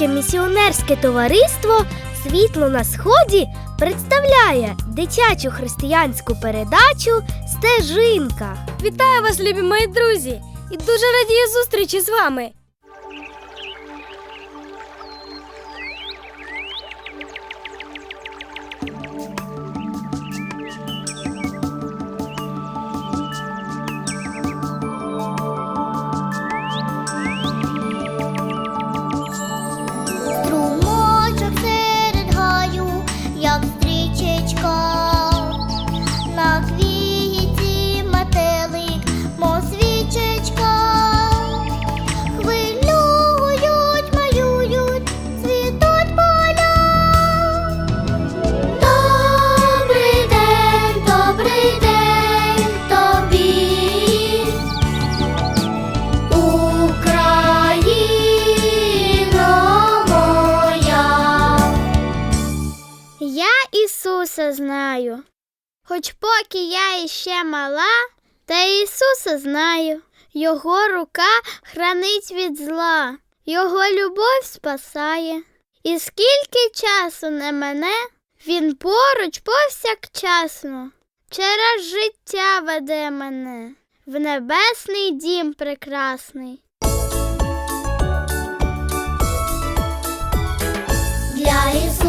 Українське місіонерське товариство Світло на Сході представляє дитячу християнську передачу Стежинка. Вітаю вас, любі мої друзі! І дуже радію зустрічі з вами. Ісуса знаю. Хоч поки я іще мала, та Ісуса знаю. Його рука хранить від зла, Його любов спасає. І скільки часу не мене, Він поруч повсякчасно, через життя веде мене в небесний дім прекрасний. Для Ісуса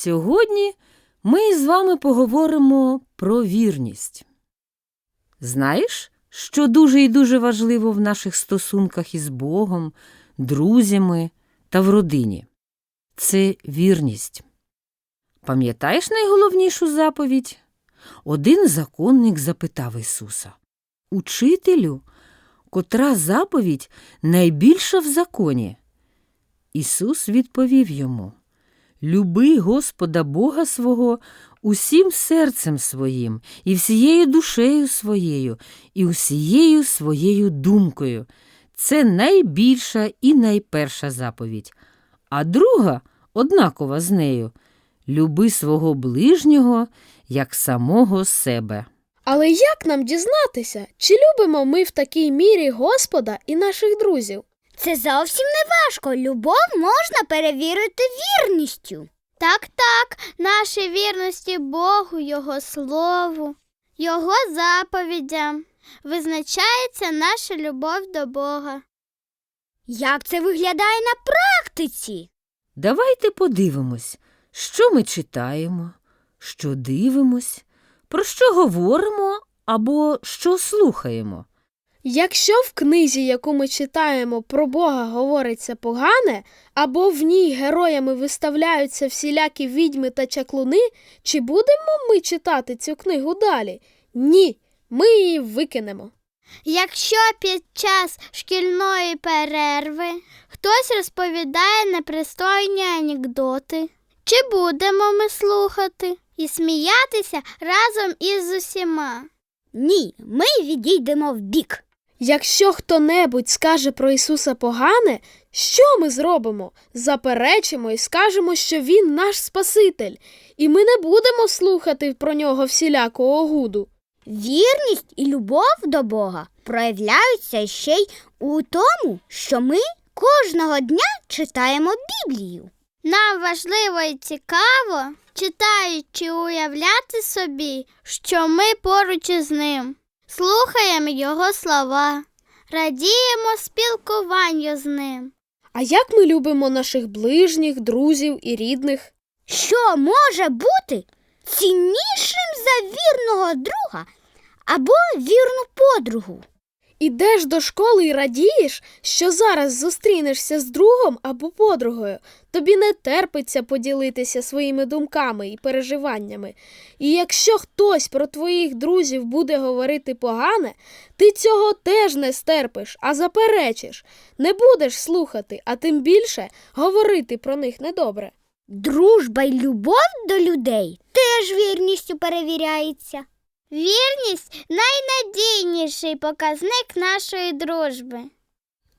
Сьогодні ми з вами поговоримо про вірність. Знаєш, що дуже і дуже важливо в наших стосунках із Богом, друзями та в родині? Це вірність. Пам'ятаєш найголовнішу заповідь? Один законник запитав Ісуса Учителю, котра заповідь найбільша в законі? Ісус відповів йому Люби Господа Бога свого усім серцем своїм, і всією душею своєю, і усією своєю думкою. Це найбільша і найперша заповідь. А друга, однакова з нею, люби свого ближнього як самого себе. Але як нам дізнатися, чи любимо ми в такій мірі Господа і наших друзів? Це зовсім не важко. Любов можна перевірити вірністю. Так, так, наші вірності Богу, Його Слову, Його заповідям визначається наша любов до Бога. Як це виглядає на практиці? Давайте подивимось, що ми читаємо, що дивимось, про що говоримо або що слухаємо. Якщо в книзі, яку ми читаємо, про Бога говориться погане, або в ній героями виставляються всілякі відьми та чаклуни, чи будемо ми читати цю книгу далі? Ні, ми її викинемо. Якщо під час шкільної перерви хтось розповідає непристойні анекдоти, чи будемо ми слухати і сміятися разом із усіма? Ні, ми відійдемо в бік. Якщо хто-небудь скаже про Ісуса погане, що ми зробимо? Заперечимо і скажемо, що Він наш Спаситель, і ми не будемо слухати про нього всіляку огуду. Вірність і любов до Бога проявляються ще й у тому, що ми кожного дня читаємо Біблію. Нам важливо і цікаво, читаючи, уявляти собі, що ми поруч із ним, слухаємо його слова, радіємо спілкуванню з ним. А як ми любимо наших ближніх, друзів і рідних? Що може бути ціннішим за вірного друга або вірну подругу? Ідеш до школи і радієш, що зараз зустрінешся з другом або подругою, тобі не терпиться поділитися своїми думками і переживаннями. І якщо хтось про твоїх друзів буде говорити погане, ти цього теж не стерпиш, а заперечиш, не будеш слухати, а тим більше говорити про них недобре. Дружба й любов до людей теж вірністю перевіряється. Вірність найнадійніший показник нашої дружби.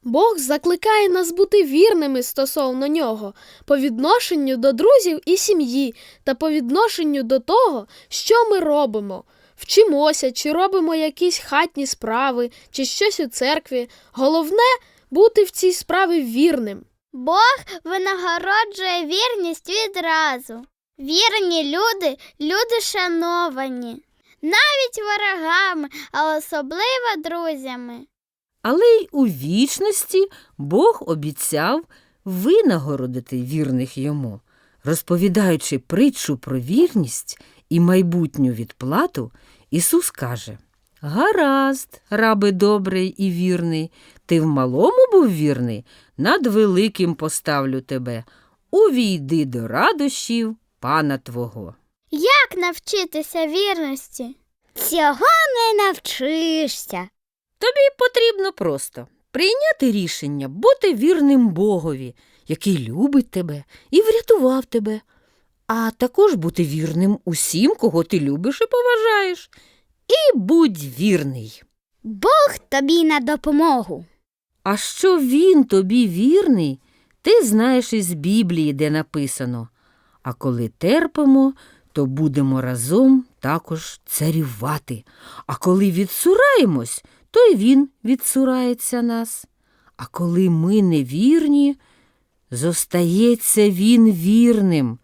Бог закликає нас бути вірними стосовно нього по відношенню до друзів і сім'ї та по відношенню до того, що ми робимо. Вчимося, чи робимо якісь хатні справи, чи щось у церкві. Головне бути в цій справі вірним. Бог винагороджує вірність відразу. Вірні люди, люди шановані, навіть ворогами, а особливо друзями. Але й у вічності Бог обіцяв винагородити вірних йому. Розповідаючи притчу про вірність і майбутню відплату, Ісус каже Гаразд, рабе добрий і вірний, ти в малому був вірний, над великим поставлю тебе. Увійди до радощів пана твого. Як навчитися вірності? Цього не навчишся. Тобі потрібно просто прийняти рішення бути вірним Богові, який любить тебе і врятував тебе, а також бути вірним усім, кого ти любиш і поважаєш. І будь вірний. Бог тобі на допомогу. А що він тобі вірний, ти знаєш із Біблії, де написано. А коли терпимо, то будемо разом також царювати. А коли відсураємось, то й він відсурається нас. А коли ми невірні, зостається він вірним,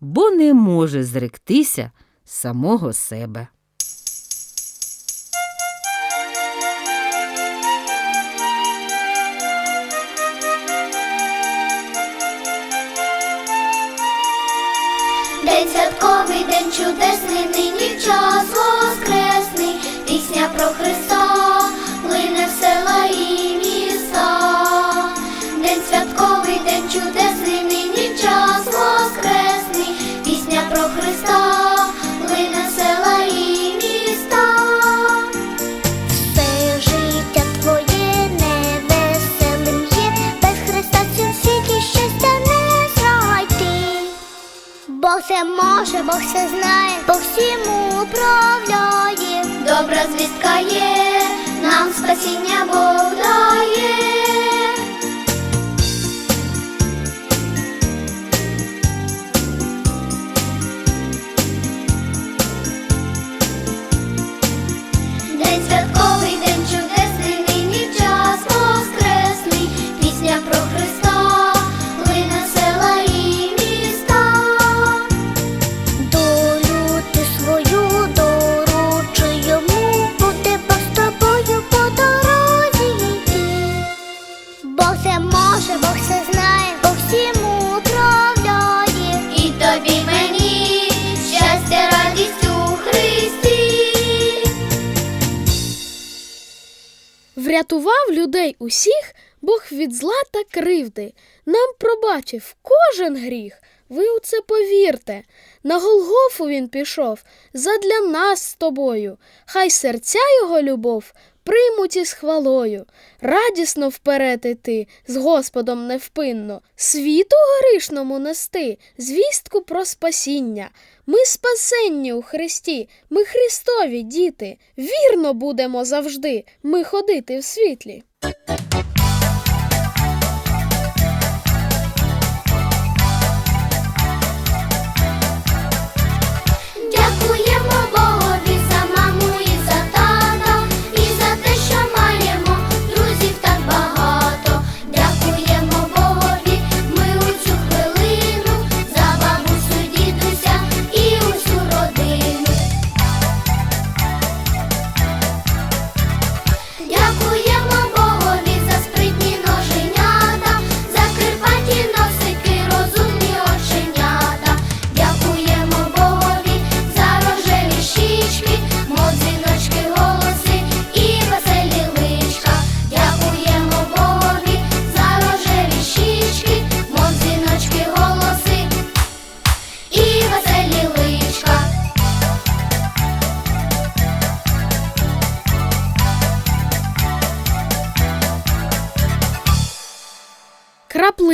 бо не може зректися самого себе. День чудесний, нині час воскресний, пісня про Христа, все може, Бог все знає, Бог всім управляє. Добра звістка є, нам спасіння Бог дає. Врятував людей усіх Бог від зла та кривди. Нам пробачив кожен гріх. Ви у це повірте. На Голгофу він пішов задля нас з тобою. Хай серця його любов приймуть із хвалою. Радісно вперед іти, з Господом невпинно, світу грішному нести, звістку про спасіння. Ми спасенні у Христі, ми Христові діти. Вірно будемо завжди, ми ходити в світлі.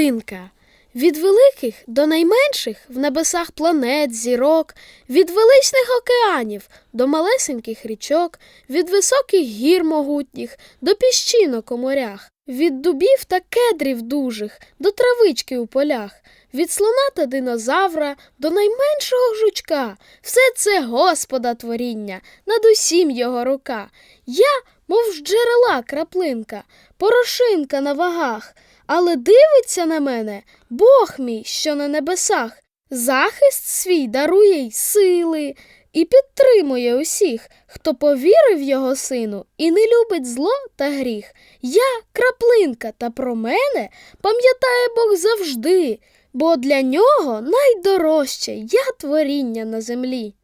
Краплинка. Від великих до найменших в небесах планет, зірок, від величних океанів до малесеньких річок, від високих гір могутніх до піщинок у морях, від дубів та кедрів дужих до травички у полях, від слона та динозавра до найменшого жучка. Все це Господа творіння, над усім його рука. Я, мов з джерела краплинка, порошинка на вагах, але дивиться на мене Бог мій, що на небесах, захист свій дарує й сили і підтримує усіх, хто повірив його сину і не любить зло та гріх. Я краплинка, та про мене пам'ятає Бог завжди, бо для нього найдорожче я творіння на землі.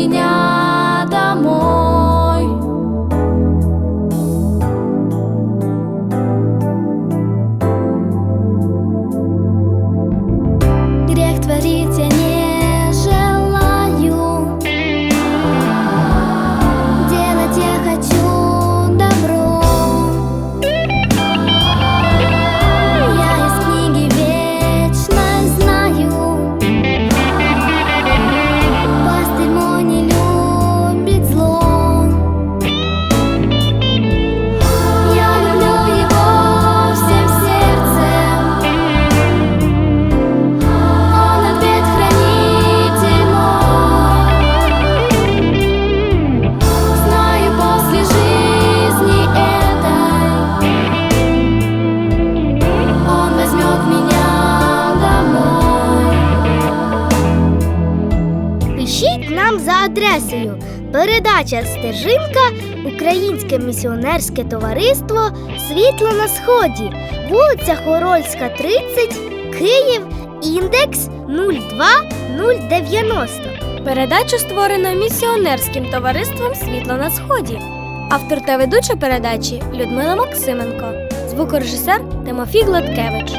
Меня домой. Грех творить я не передача Стежинка Українське місіонерське товариство Світло на Сході, вулиця Хорольська, 30, Київ, індекс 02090. Передачу створено місіонерським товариством Світло на Сході. Автор та ведуча передачі Людмила Максименко, звукорежисер Тимофій Гладкевич.